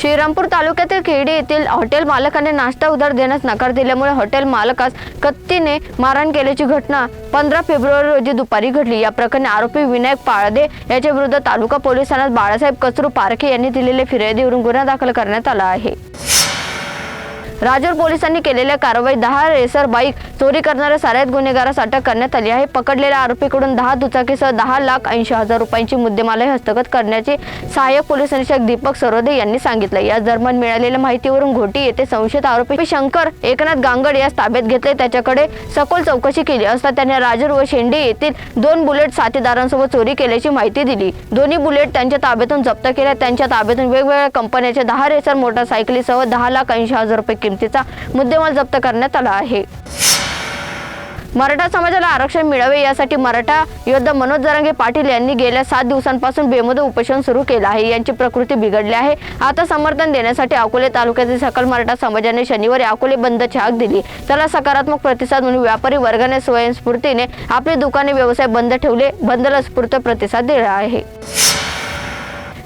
श्रीरामपूर तालुक्यातील खेडी येथील हॉटेल मालकाने नाश्ता उधार देण्यास नकार दिल्यामुळे हॉटेल मालकास कत्तीने मारहाण केल्याची घटना पंधरा फेब्रुवारी रोजी दुपारी घडली. या प्रकरणी आरोपी विनायक पाळदे याच्या विरुद्ध तालुका पोलीस ठाण्यात बाळासाहेब कचरू पारखे यांनी दिलेले फिर्यादीवरून गुन्हा दाखल करण्यात आला आहे. राजूर पोलिसांनी केलेल्या कारवाईत दहा रेसर बाईक चोरी करणाऱ्या साऱ्यात गुन्हेगारास अटक करण्यात आली आहे. पकडलेल्या आरोपीकडून दहा दुचाकीसह दहा लाख ऐंशी हजार रुपयांची मुद्देमालाही हस्तगत करण्याचे सहाय्यक पोलीस निरीक्षक दीपक सरोदे यांनी सांगितलं. या दरम्यान मिळालेल्या माहितीवरून घोटी येथे संशयित आरोपी शंकर एकनाथ गांगड यास ताब्यात घेतले. त्याच्याकडे सखोल चौकशी केली असता त्याने राजूर व शेंडे येथील दोन बुलेट साथीदारांसोबत चोरी केल्याची माहिती दिली. दोन्ही बुलेट त्यांच्या ताब्यातून जप्त केल्या. त्यांच्या ताब्यातून वेगवेगळ्या कंपन्याच्या दहा रेसर मोटारसायकलीसह दहा लाख ऐंशी हजार रुपये किमतीचा मुद्देमाल जप्त करण्यात आला आहे. मराठा समाजाला आरक्षण मिळावे यासाठी मराठा योद्धा मनोज जरांगे पाटील यांनी गेल्या सात दिवसांपासून बेमुदत उपोषण सुरू केलं आहे. यांची प्रकृती बिघडली आहे. आता समर्थन देण्यासाठी अकोले तालुक्यातील सकल मराठा समाजाने शनिवारी अकोले बंदची हाक दिली. त्याला सकारात्मक प्रतिसाद म्हणून व्यापारी वर्गाने स्वयंस्फूर्तीने आपले दुकाने व्यवसाय बंद ठेवले. बंदला स्फूर्त प्रतिसाद दिला आहे.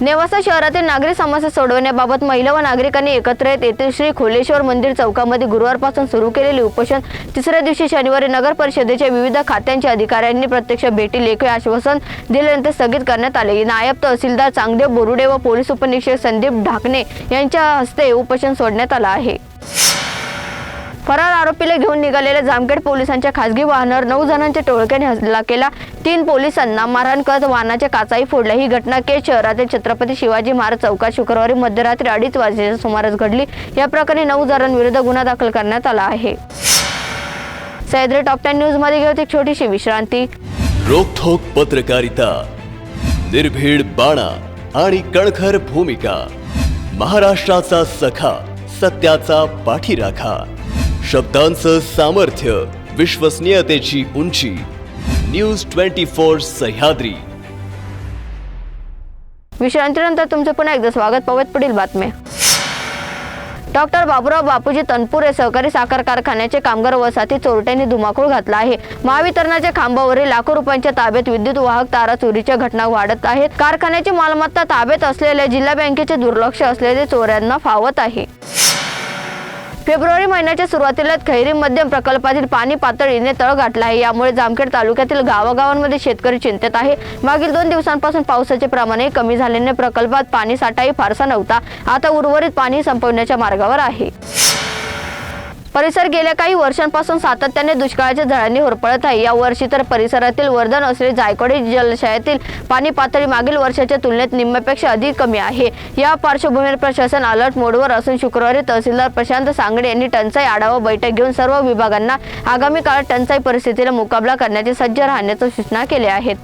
नेवासा शहरातील नागरिक समस्या सोडवण्याबाबत महिला व नागरिकांनी एकत्र येत येथील श्री खोलेश्वर मंदिर चौकामध्ये गुरुवारपासून सुरू केलेले उपोषण. तिसऱ्या दिवशी शनिवारी नगर परिषदेच्या विविध खात्यांच्या अधिकाऱ्यांनी प्रत्यक्ष भेटी लेखी आश्वासन दिल्यानंतर स्थगित करण्यात आले. नायब तहसीलदार चांगदेव बोरुडे व पोलीस उपनिरीक्षक संदीप ढाकणे यांच्या हस्ते उपोषण सोडण्यात आलं आहे. फरार आरोपीला घेऊन निघालेल्या जामखेड पोलिसांच्या खासगी वाहनावर नऊ जणांच्या टोळक्याने हल्ला केला. तीन पोलिसांना मारहाण करत वाहनाच्या काचाही फोडल्या. ही घटना केज शहरातील छत्रपती शिवाजी महाराज चौकात शुक्रवारी मध्यरात्री अडीच वाजेच्या सुमारास घडली. या प्रकरणी नऊ जणांविरुद्ध गुन्हा दाखल करण्यात आला आहे. सह्याद्री टॉप टेन न्यूजमध्ये घेऊ एक छोटीशी विश्रांती. रोखोक पत्रकारिता निर्भीड बाणा आणि कणखर भूमिका. महाराष्ट्राचा सखा सत्याचा पाठीराखा. शब्दांचं सामर्थ्य विश्वसनीयतेची उंची. न्यूज ट्वेंटी फोर सह्याद्री विश्रांतीनंतर तुमचं पुन्हा एकदा स्वागत. पाहत पुढील बातम्या डॉक्टर बाबुराव बापूजी तनपुरे सहकारी साखर कारखान्याचे कामगार वसाहती चोरट्यांनी धुमाकूळ घातला आहे. महावितरणाच्या खांबावरील लाखो रुपयांच्या ताब्यात विद्युत वाहक तारा चोरीच्या घटना वाढत आहेत. कारखान्याची मालमत्ता ताब्यात असलेल्या जिल्हा बँकेचे दुर्लक्ष असलेले चोऱ्यांना फावत आहे. फेब्रुवारी महिन्याच्या सुरुवातीला खैरी मध्यम प्रकल्पातील पाणी पातळीने तळ गाठला आहे. यामुळे जामखेड तालुक्यातील गावागावांमध्ये शेतकरी चिंतेत आहे. मागील दोन दिवसांपासून पावसाचे प्रमाणही कमी झाल्याने प्रकल्पात पाणी साठाही फारसा नव्हता. आता उर्वरित पाणी संपवण्याच्या मार्गावर आहे. परिसर गेल्या काही वर्षांपासून सातत्याने दुष्काळाच्या झळांनी होरपळत आहे. या वर्षी तर परिसरातील वर्धन असलेले जायकवाडी जलाशयातील पाणी पातळी मागील वर्षाच्या तुलनेत निम्म्यापेक्षा अधिक कमी आहे. या पार्श्वभूमीवर प्रशासन अलर्ट मोडवर असून शुक्रवारी तहसीलदार प्रशांत सांगडे यांनी टंचाई आढावा बैठक घेऊन सर्व विभागांना आगामी काळात टंचाई परिस्थितीला मुकाबला करण्याचे सज्ज राहण्याच्या सूचना केल्या आहेत.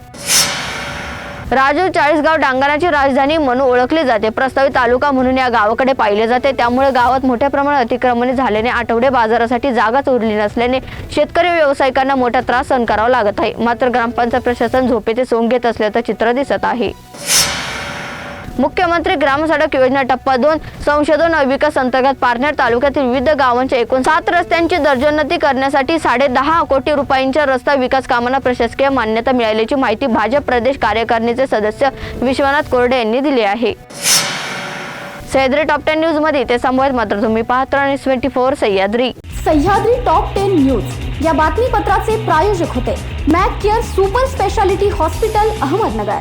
राजूर चाळीसगाव डांगराची राजधानी म्हणून ओळखली जाते. प्रस्तावित तालुका म्हणून या गावाकडे पाहिले जाते. त्यामुळे गावात मोठ्या प्रमाणात अतिक्रमणे झाल्याने आठवडे बाजारासाठी जागाच उरली नसल्याने शेतकरी व्यावसायिकांना मोठा त्रास सहन करावा लागत आहे. मात्र ग्रामपंचायत प्रशासन झोपेचे सोंग घेत असल्याचं चित्र दिसत आहे. मुख्यमंत्री ग्राम सडक योजना टप्पा दोन संशोधन व विकास अंतर्गत पारनेर तालुक्यातील विविध गावांच्या एकूण सात रस्त्यांची दर्जोन्नती करण्यासाठी साडे दहा कोटी रुपयांच्या रस्ता विकास कामांना प्रशासकीय मान्यता मिळाल्याची माहिती भाजप प्रदेश कार्यकारिणीचे सदस्य विश्वनाथ कोरडे यांनी दिली आहे. सह्याद्री टॉप टेन न्यूजमध्ये ते संभवत मात्र तुम्ही पाहत राहा twenty four Sahyadri. Sahyadri top ten news. या बातमीपत्राचे प्रायोजक होते. Mac care super speciality hospital Ahmednagar.